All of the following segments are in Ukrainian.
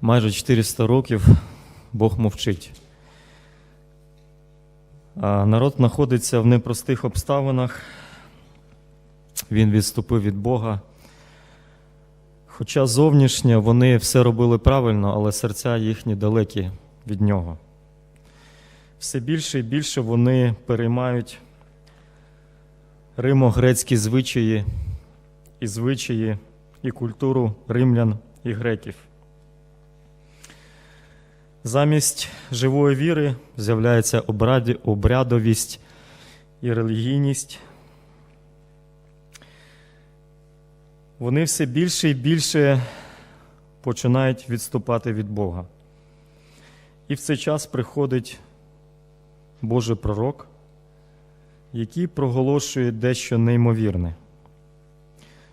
майже 400 років Бог мовчить. Народ знаходиться в непростих обставинах. Він відступив від Бога. Хоча зовнішнє вони все робили правильно, але серця їхні далекі від нього. Все більше і більше вони переймають римо-грецькі звичаї і звичаї і культуру римлян і греків. Замість живої віри з'являється обрядовість і релігійність. Вони все більше і більше починають відступати від Бога. І в цей час приходить Божий пророк, який проголошує дещо неймовірне,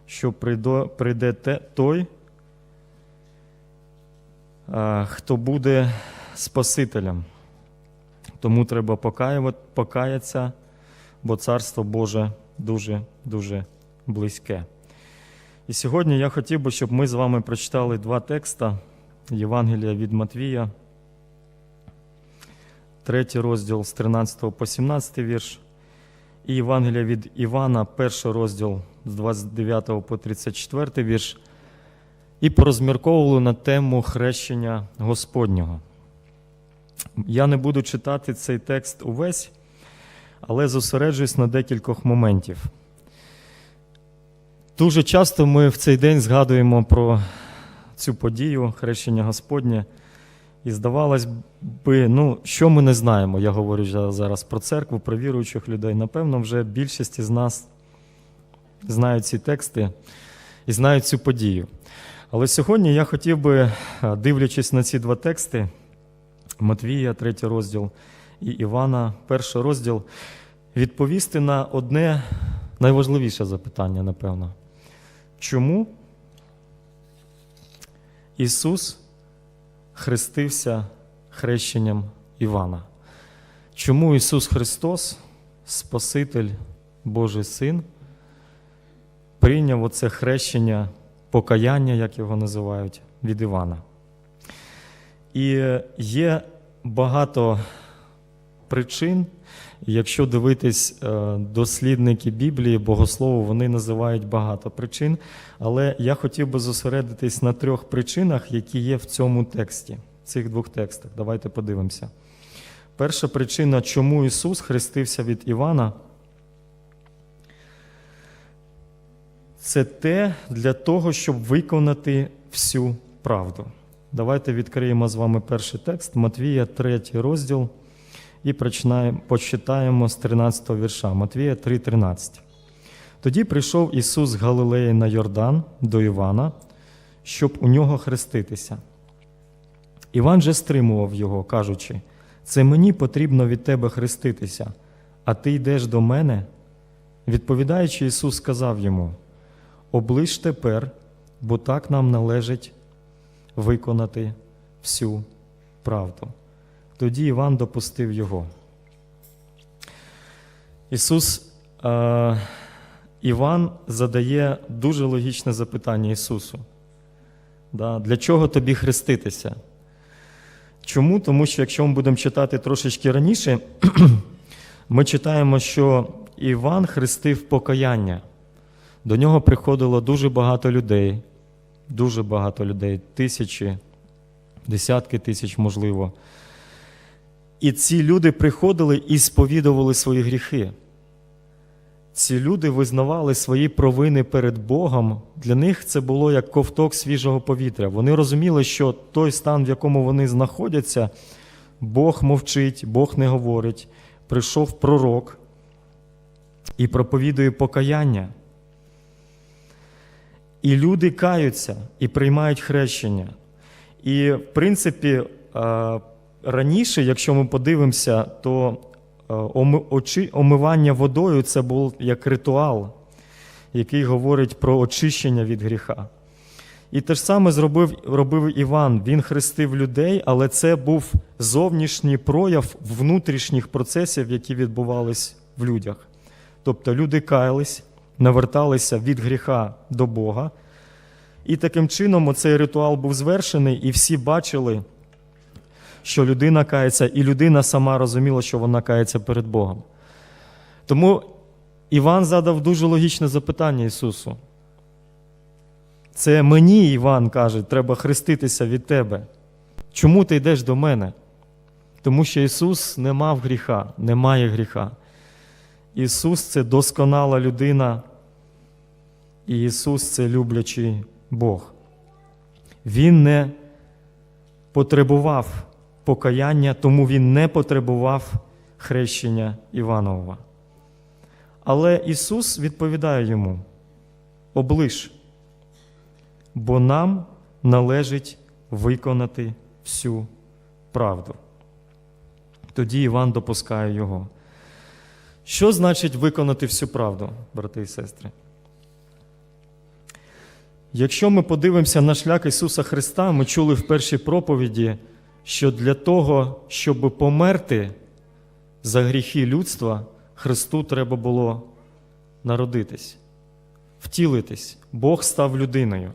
що прийде, той, хто буде Спасителем. Тому треба покаятися, бо Царство Боже дуже-дуже близьке. І сьогодні я хотів би, щоб ми з вами прочитали два текста Євангелія від Матвія, третій розділ з 13 по 17 вірш, і Євангелія від Івана, перший розділ з 29 по 34 вірш, і порозмірковували на тему хрещення Господнього. Я не буду читати цей текст увесь, але зосереджуюсь на декількох моментів. Дуже часто ми в цей день згадуємо про цю подію хрещення Господнє. І здавалось би, ну, що ми не знаємо, я говорю зараз про церкву, про віруючих людей. Напевно, вже більшість із нас знають ці тексти і знають цю подію. Але сьогодні я хотів би, дивлячись на ці два тексти, Матвія, третій розділ, і Івана, перший розділ, відповісти на одне найважливіше запитання, напевно. Чому Ісус хрестився хрещенням Івана? Чому Ісус Христос, Спаситель, Божий Син, прийняв оце хрещення, покаяння, як його називають, від Івана? І є багато причин, Якщо дивитись е, дослідники Біблії, богослову, вони називають багато причин, але я хотів би зосередитись на трьох причинах, які є в цьому тексті, в цих двох текстах. Давайте подивимося. Перша причина, чому Ісус хрестився від Івана, це те для того, щоб виконати всю правду. Давайте відкриємо з вами перший текст Матвія, 3 розділ. І почитаємо з 13 вірша Матвія 3:13. Тоді прийшов Ісус з Галилеї на Йордан до Івана, щоб у нього хреститися. Іван же стримував його, кажучи: Це мені потрібно від тебе хреститися, а ти йдеш до мене. Відповідаючи, Ісус сказав йому: Оближ тепер, бо так нам належить виконати всю правду. Тоді Іван допустив його. Ісус, е, Іван задає дуже логічне запитання Ісусу. Да, для чого тобі хреститися? Чому? Тому що якщо ми будемо читати трошечки раніше, ми читаємо, що Іван хрестив покаяння. До нього приходило дуже багато людей, дуже багато людей, тисячі, десятки тисяч, можливо. І ці люди приходили і сповідували свої гріхи. Ці люди визнавали свої провини перед Богом. Для них це було як ковток свіжого повітря. Вони розуміли, що той стан, в якому вони знаходяться, Бог мовчить, Бог не говорить. Прийшов пророк і проповідує покаяння. І люди каються і приймають хрещення. І, в принципі, е, раніше, якщо ми подивимося, то е, омивання водою це був як ритуал, який говорить про очищення від гріха. І те ж саме зробив, робив Іван. Він хрестив людей, але це був зовнішній прояв внутрішніх процесів, які відбувались в людях. Тобто люди каялись, наверталися від гріха до Бога, І таким чином цей ритуал був звершений, і всі бачили, що людина кається, і людина сама розуміла, що вона кається перед Богом. Тому Іван задав дуже логічне запитання Ісусу. Це мені, Іван каже, треба хреститися від тебе. Чому ти йдеш до мене? Тому що Ісус не мав гріха, не має гріха. Ісус це досконала людина, і Ісус це люблячий Бог. Він не потребував покаяння, тому Він не потребував хрещення Іванового. Але Ісус відповідає йому: облиш, бо нам належить виконати всю правду. Тоді Іван допускає його. Що значить виконати всю правду, брати і сестри? Якщо ми подивимося на шлях Ісуса Христа, ми чули в першій проповіді, що для того, щоб померти за гріхи людства, Христу треба було народитись, втілитись. Бог став людиною.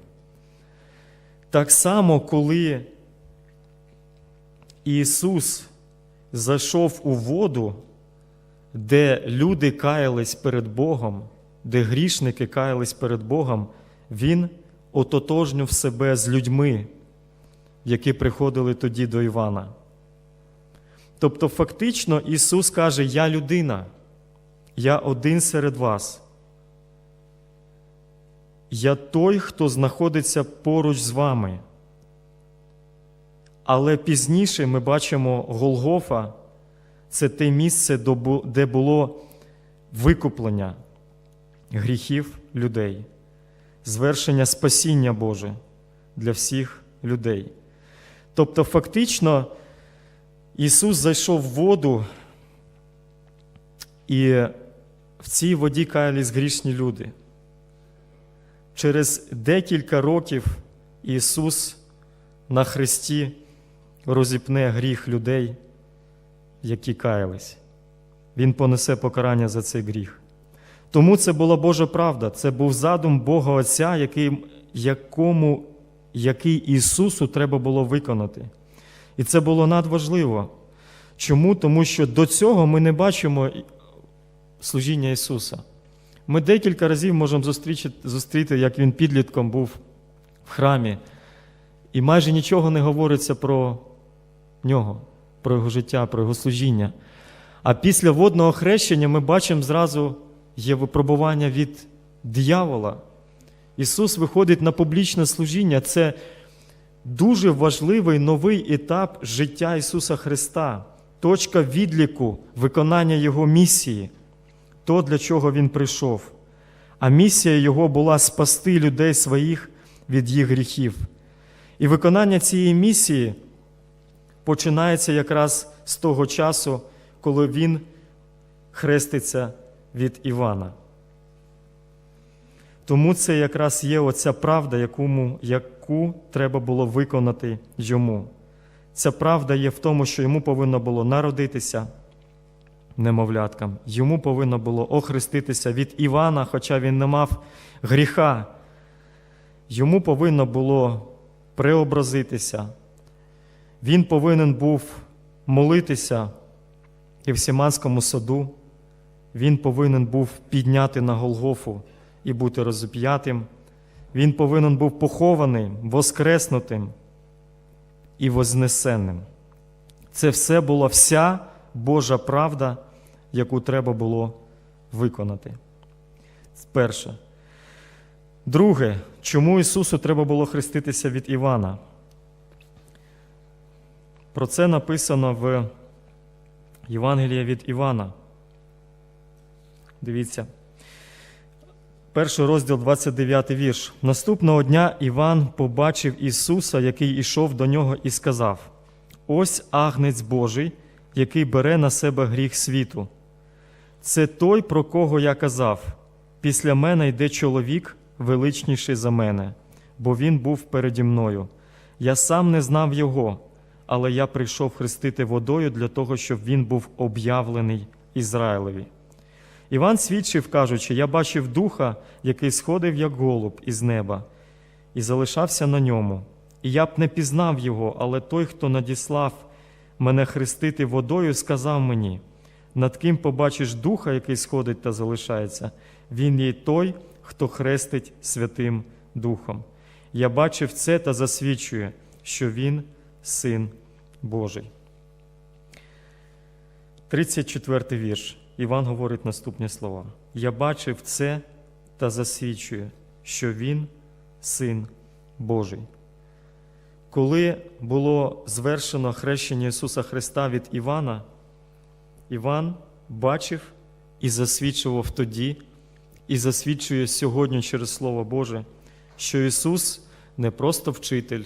Так само, коли Ісус зайшов у воду, де люди каялись перед Богом, де грішники каялись перед Богом, Він ототожнюв себе з людьми, які приходили тоді до Івана. Тобто, фактично, Ісус каже: Я людина, я один серед вас. Я той, хто знаходиться поруч з вами. Але пізніше ми бачимо Голгофа це те місце, де було викуплення гріхів людей, звершення спасіння Боже для всіх людей. Тобто, фактично, Ісус зайшов в воду, і в цій воді каялись грішні люди. Через декілька років Ісус на хресті розіпне гріх людей, які каялись. Він понесе покарання за цей гріх. Тому це була Божа правда, це був задум Бога Отця, який, якому, який Ісусу треба було виконати. І це було надважливо. Чому? Тому що до цього ми не бачимо служіння Ісуса. Ми декілька разів можемо зустріти, як Він підлітком був в храмі, і майже нічого не говориться про нього, про його життя, про його служіння. А після водного хрещення ми бачимо зразу є випробування від диявола. Ісус виходить на публічне служіння. Це дуже важливий новий етап життя Ісуса Христа, точка відліку виконання Його місії, то, для чого Він прийшов. А місія Його була спасти людей своїх від їх гріхів. І виконання цієї місії починається якраз з того часу, коли Він хреститься від Івана. Тому це якраз є оця правда, яку, яку треба було виконати йому. Ця правда є в тому, що йому повинно було народитися немовляткам, йому повинно було охреститися від Івана, хоча він не мав гріха. Йому повинно було преобразитися. Він повинен був молитися і в Сіманському саду. Він повинен був підняти на Голгофу і бути розіп'ятим. Він повинен був похованим, воскреснутим і вознесенним. Це все була вся Божа правда, яку треба було виконати. Перше. Друге, чому Ісусу треба було хреститися від Івана? Про це написано в Євангелії від Івана. Дивіться. Перший розділ, 29 вірш. Наступного дня Іван побачив Ісуса, який ішов до нього, і сказав: Ось агнець Божий, який бере на себе гріх світу. Це той, про кого я казав: після мене йде чоловік, величніший за мене, бо він був переді мною. Я сам не знав його, але я прийшов хрестити водою для того, щоб він був об'явлений Ізраїлеві. Іван свідчив, кажучи, я бачив духа, який сходив, як голуб із неба, і залишався на ньому. І я б не пізнав його, але той, хто надіслав мене хрестити водою, сказав мені: над ким побачиш духа, який сходить та залишається, він є той, хто хрестить Святим Духом. Я бачив це та засвідчую, що він син Божий. 34 вірш. Іван говорить наступні слова: Я бачив це та засвідчую, що він син Божий. Коли було звершено хрещення Ісуса Христа від Івана, Іван бачив і засвідчував тоді, і засвідчує сьогодні через Слово Боже, що Ісус не просто вчитель,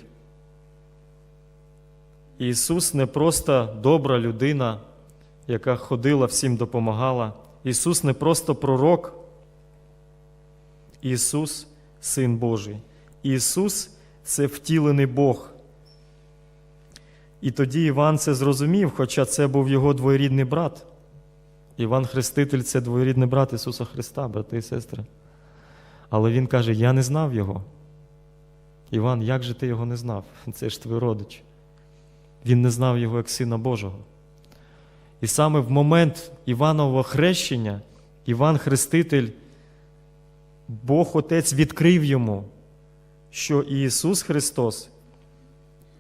Ісус не просто добра людина, яка ходила, всім допомагала. Ісус не просто пророк, Ісус Син Божий. Ісус це втілений Бог. І тоді Іван це зрозумів, хоча це був його двоєрідний брат. Іван Хреститель це двоєрідний брат Ісуса Христа, брати і сестри. Але він каже: Я не знав його. Іван, як же ти його не знав? Це ж твій родич. Він не знав його як Сина Божого. І саме в момент Іванового хрещення Іван Хреститель, Бог Отець відкрив йому, що Ісус Христос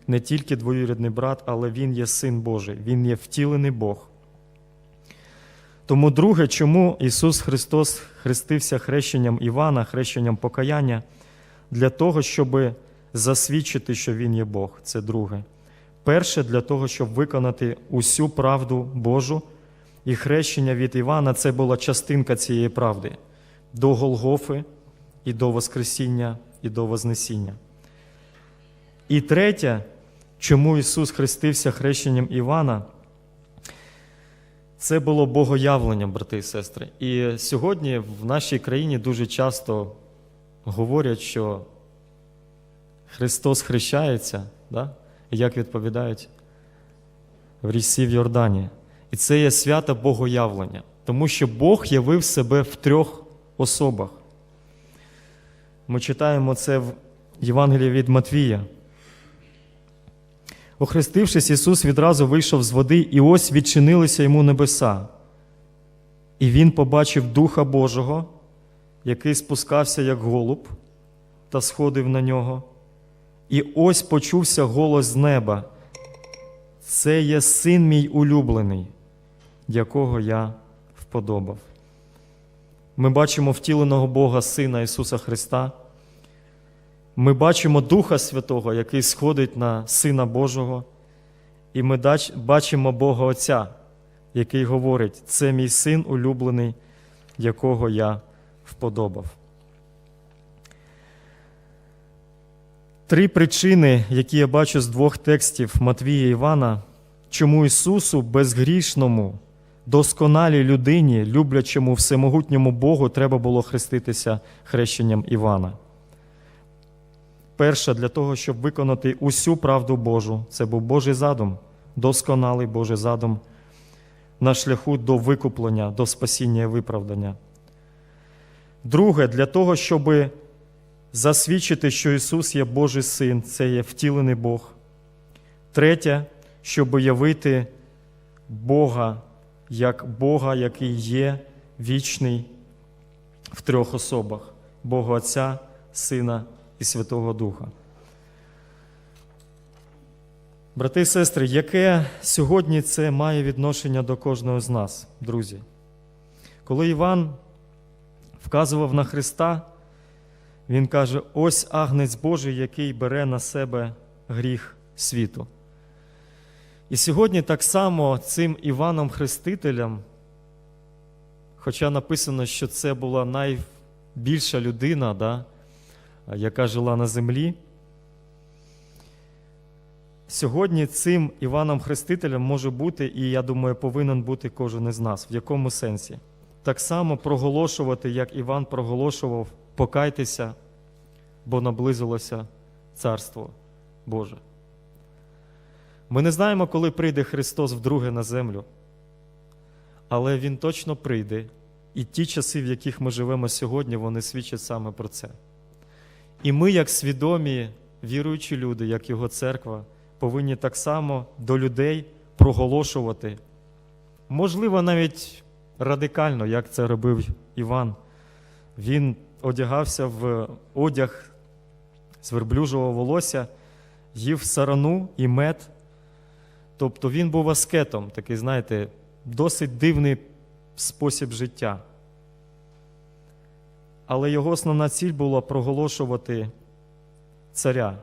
не тільки двоюрідний брат, але Він є Син Божий, Він є втілений Бог. Тому, друге, чому Ісус Христос хрестився хрещенням Івана, хрещенням покаяння, для того, щоб засвідчити, що Він є Бог. Це друге. Перше, для того, щоб виконати усю правду Божу, і хрещення від Івана це була частинка цієї правди до Голгофи і до Воскресіння, і до Вознесіння. І третє, чому Ісус хрестився хрещенням Івана, це було богоявленням, брати і сестри. І сьогодні в нашій країні дуже часто говорять, що Христос хрещається, да? Як відповідають в річці в Йордані. І це є свято богоявлення, тому що Бог явив себе в трьох особах. Ми читаємо це в Євангелії від Матвія. Охрестившись, Ісус відразу вийшов з води, і ось відчинилися йому небеса. І Він побачив Духа Божого, який спускався, як голуб, та сходив на нього. І ось почувся голос з неба. Це є син мій улюблений, якого я вподобав. Ми бачимо втіленого Бога Сина Ісуса Христа. Ми бачимо Духа Святого, який сходить на Сина Божого, і ми бачимо Бога Отця, який говорить: це мій син улюблений, якого я вподобав. Три причини, які я бачу з двох текстів Матвія Івана, чому Ісусу, безгрішному, досконалій людині, люблячому всемогутньому Богу, треба було хреститися хрещенням Івана. Перше, для того, щоб виконати усю правду Божу, це був Божий задум, досконалий Божий задум на шляху до викуплення, до спасіння і виправдання. Друге, для того, щоб засвідчити, що Ісус є Божий Син, це є втілений Бог. Третє, щоб явити Бога як Бога, який є вічний в трьох особах: Бога Отця, Сина і Святого Духа. Брати і сестри, яке сьогодні це має відношення до кожного з нас, друзі? Коли Іван вказував на Христа, він каже: ось агнець Божий, який бере на себе гріх світу. І сьогодні так само цим Іваном Хрестителем, хоча написано, що це була найбільша людина, да, яка жила на землі, сьогодні цим Іваном Хрестителем може бути, і я думаю, повинен бути кожен із нас. В якому сенсі? Так само проголошувати, як Іван проголошував, покайтеся, бо наблизилося Царство Боже. Ми не знаємо, коли прийде Христос вдруге на землю, але Він точно прийде, і ті часи, в яких ми живемо сьогодні, вони свідчать саме про це. І ми, як свідомі віруючі люди, як його церква, повинні так само до людей проголошувати, можливо, навіть радикально, як це робив Іван. Він одягався в одяг з верблюжого волосся, їв сарану і мед. Тобто він був аскетом, такий, знаєте, досить дивний спосіб життя. Але його основна ціль була проголошувати царя,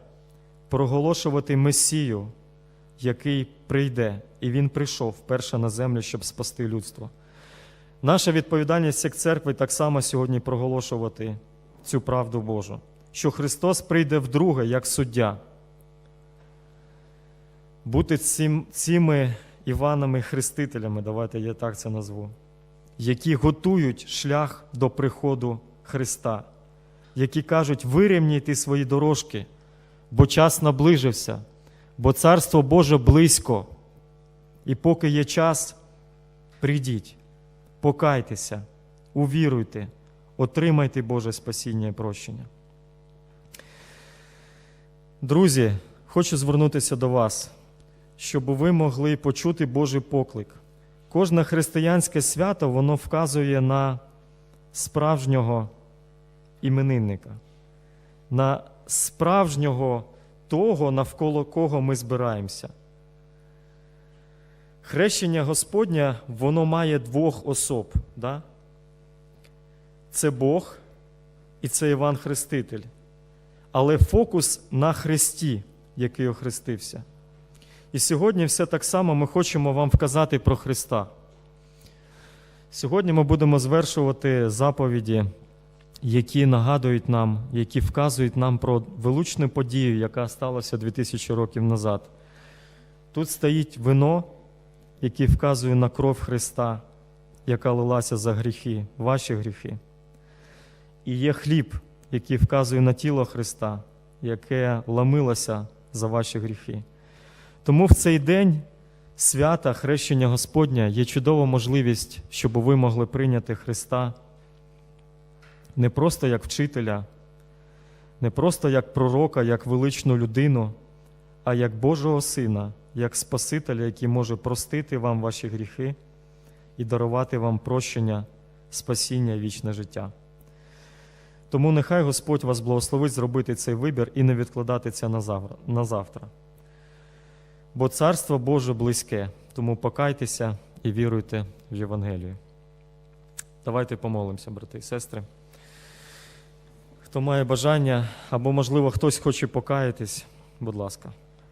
проголошувати Месію, який прийде, і він прийшов вперше на землю, щоб спасти людство. Наша відповідальність як церкви так само сьогодні проголошувати цю правду Божу, що Христос прийде вдруге як суддя. Бути цим, цими Іванами Хрестителями, давайте я так це назву, які готують шлях до приходу Христа, які кажуть, вирівнюйте свої дорожки, бо час наближився, бо Царство Боже близько. І поки є час, прийдіть, покайтеся, увіруйте, отримайте Боже спасіння і прощення. Друзі, хочу звернутися до вас, щоб ви могли почути Божий поклик. Кожне християнське свято воно вказує на справжнього іменинника, на справжнього того, навколо кого ми збираємося. Хрещення Господня, воно має двох особ. Да? Це Бог і це Іван Хреститель. Але фокус на Христі, який охрестився. І сьогодні все так само ми хочемо вам вказати про Христа. Сьогодні ми будемо звершувати заповіді, які нагадують нам, які вказують нам про величну подію, яка сталася 2000 років назад. Тут стоїть вино, яке вказує на кров Христа, яка лилася за гріхи, ваші гріхи. І є хліб, який вказує на тіло Христа, яке ламилося за ваші гріхи. Тому в цей день свята хрещення Господня є чудова можливість, щоб ви могли прийняти Христа не просто як вчителя, не просто як пророка, як величну людину, а як Божого Сина, як Спасителя, який може простити вам ваші гріхи і дарувати вам прощення, спасіння і вічне життя. Тому нехай Господь вас благословить зробити цей вибір і не відкладати це на завтра. Бо Царство Боже близьке, тому покайтеся і віруйте в Євангелію. Давайте помолимося, брати і сестри. Хто має бажання, або, можливо, хтось хоче покаятись, будь ласка.